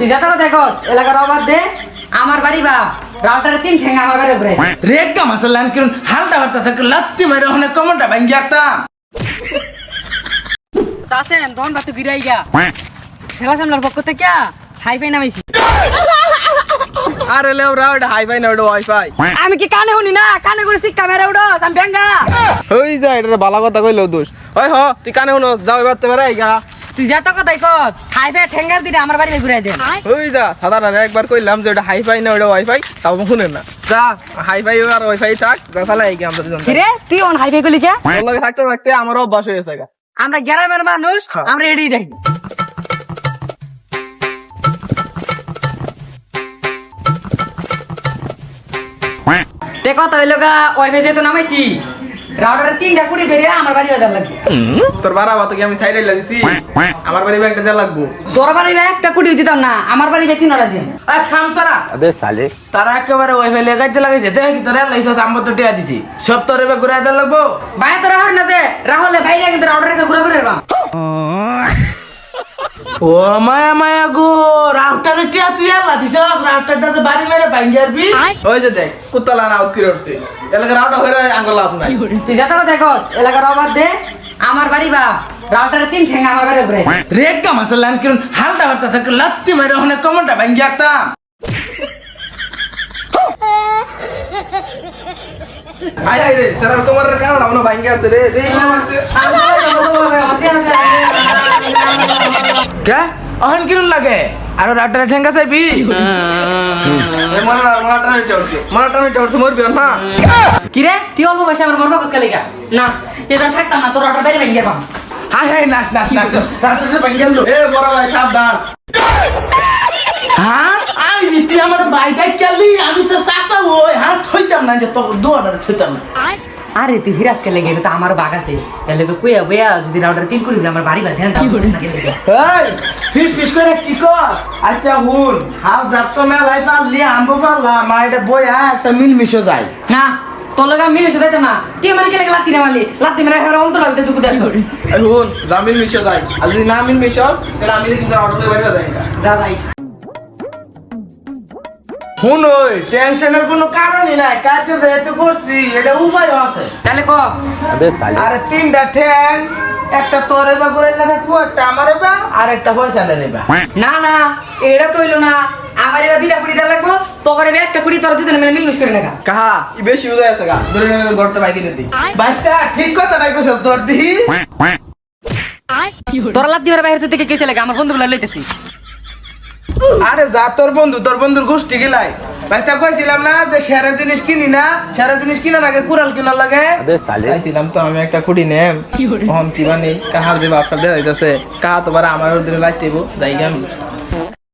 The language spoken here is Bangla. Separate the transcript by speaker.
Speaker 1: তুই যাতে কথা কস এলাকার অবাদ দে। আমার বাড়ি বা রাউটারে তিন ঠেঙ্গা আমার বাড়ি ঘুরে
Speaker 2: রেগা মাসাল লান কিরণ হালটা হালটা লাত্তি মারে অনেক কমনটা ভাঙ্গি আরতাম।
Speaker 1: চাষেন দন বাতু গিরাই গা খেলা সামলার পক্ষ থেকে হাই ফাই নামাইছি।
Speaker 3: আরে লেও রা ওটা হাইফাই না ওটা ওয়াইফাই।
Speaker 1: আমি কি কানে শুনি না? কানে করে শিক্ষা মেরে উড়স আমি ভেঙ্গা
Speaker 3: হই যা এটা বালা কথা কইলো দোষ। ওই হ তুই কানে শুনো যাও এবার তো বেড়াই গা।
Speaker 1: তুই যত কথাই কস হাই ফাই ঠেঙ্গার দিলে আমার বাড়ি ঘুরাই দে।
Speaker 3: হই যা সাধারণ একবার কইলাম যে ওটা হাইফাই না ওটা ওয়াইফাই তাও শুনেন না। যা হাইফাই আর ওয়াইফাই থাক যা তাহলে এই আমরা দুজন
Speaker 1: কিরে তুই অন হাই ফাই করলি কে?
Speaker 3: ওর লগে থাকতে থাকতে আমারও অভ্যাস হয়ে গেছে
Speaker 1: আমরা গ্রামের মানুষ
Speaker 3: হ্যাঁ।
Speaker 1: আমরা এড়িয়ে দেখি তে কথা হইল গা ওই ভেজে নামাইছি রাউডারের তিনটা কুড়ি বেরে আমার বাড়ি বাজার লাগবে।
Speaker 3: তোর বাড়া বা তোকে আমি সাইডে লাগিছি আমার বাড়ি ব্যাগটা দেওয়া লাগবো।
Speaker 1: তোর বাড়ি ব্যাগ একটা কুড়ি দিতাম না আমার বাড়ি ব্যাগ তিন অর্ডার দিয়ে
Speaker 2: আর থাম তারা।
Speaker 4: আবে সালে।
Speaker 2: তারা একেবারে ওই ফেলে গাছ লাগাই যেতে কি তোরা লাইছস আমার তো টিয়া দিছি। সব তোর ব্যাগ ঘুরে দেওয়া লাগবো।
Speaker 1: ভাই তোরা হর না দে রাহুল ভাই কিন্তু রাউডারের ঘুরে ঘুরে রাম
Speaker 2: ও মায়া মায়া গো রাউটারে টিয়া তুই আল্লাহ দিছ রাউটারটা তো বাড়ি মেরে ভাঙ্গি আরবি
Speaker 3: ওই যে দেখ কুত্তালা না আউট করে উঠছে এলাকার আউট হয়ে আঙ্গুল লাভ নাই
Speaker 1: তুই যত কথা কস এলাকার অবাদ দে আমার বাড়ি বা রাউটারে তিন ঠেঙ্গা আমার বাড়ি ঘুরে
Speaker 2: রেগা মাসাল লান কিরণ হালটা হালটা লাত্তি মারে অনেক কমনটা ভাঙ্গি আরতাম
Speaker 3: আয় আয় রে স্যার তোমার কারণ আমরা ভাঙ্গে আছে রে দেই মনে আছে
Speaker 2: কে? অহন কিরণ লাগে? আর রাউটারে ঠেঙ্গা চাইবি?
Speaker 3: না টানে চড়ছে। মনে টানে চড়ছে মরবি না
Speaker 1: কিরে তুই অল্প বয়সে আমার মরবা কসকা লেগা? না এটা থাকতাম না তোর রাউটার বাইরে ভেঙে পাম।
Speaker 2: হাই হাই নাচ নাচ নাচ। রাউটারে ভাঙ্গি আনলো
Speaker 3: এ বড় ভাই সাবধান।
Speaker 2: হ্যাঁ? আই তুই আমার বাইটা কেলি আমি তো চাষা ওই হ্যাঁ থইতাম না যে তোর দোয়াটা থইতাম না।
Speaker 1: আরে তুই হিরাজকে লেগে এটা তো আমার বাগ আছে। এলে তো কুয়া বইয়া যদি রাউটার তিন করি আমার বাড়ি বা ধ্যান
Speaker 2: এই ফিস ফিস করে কি কর আচ্ছা হুন হাল পারলি আম্ব পারলাম এটা বইয়া একটা মিল মিশে যায়।
Speaker 1: না তোর লগা মিলে শুধাইতে না। তুই আমার কে লেগে লাত্তি না মারলি? লাত্তি মেরে হেবার অন্তর লাগতে দুঃখ দেখ
Speaker 3: এই হুন জামিন মিশে যাই আর যদি না মিল মিশস তাহলে আমি কিন্তু দিয়ে বাইরে যাই।
Speaker 1: যা যাই।
Speaker 2: শুনই টেনশনের কোনো কারণই নাই করছি এটা উপায় আছে।
Speaker 1: তাহলে
Speaker 2: আরে তিনটা ঠেং একটা তোরে বা করে না থাকব একটা আমারে বা আর একটা পয়সা নেবা।
Speaker 1: না না এটা তৈল না। আমার দুইটা কুড়ি দেওয়া লাগবো তোর এবার একটা কুড়ি তোর দুজনে মিলে মিলমিশ করে নেগা।
Speaker 3: কাহা বেশি উদয় আছে গা। ধরে নেবে গড়তে বাইকে
Speaker 2: ঠিক কথা নাই কইছস তোর দিহি
Speaker 1: তোরা লাদ দিবার বাইরে থেকে কে লাগে আমার বন্ধুগুলো লইতেছি।
Speaker 2: আরে যা তোর বন্ধু তোর বন্ধুর গোষ্ঠী গেলাই। বাইস্তা কইছিলাম না যে সেরা জিনিস কিনি না? সেরা জিনিস কিনার আগে কুড়াল কিনার লাগে।
Speaker 3: চাইছিলাম তো আমি একটা কুড়ি নে। কি বানি? কাহার দেব আপনার দেয়া দিতেছে কাহা তোমার আমার দিনে লাগতেইব যাই আমি।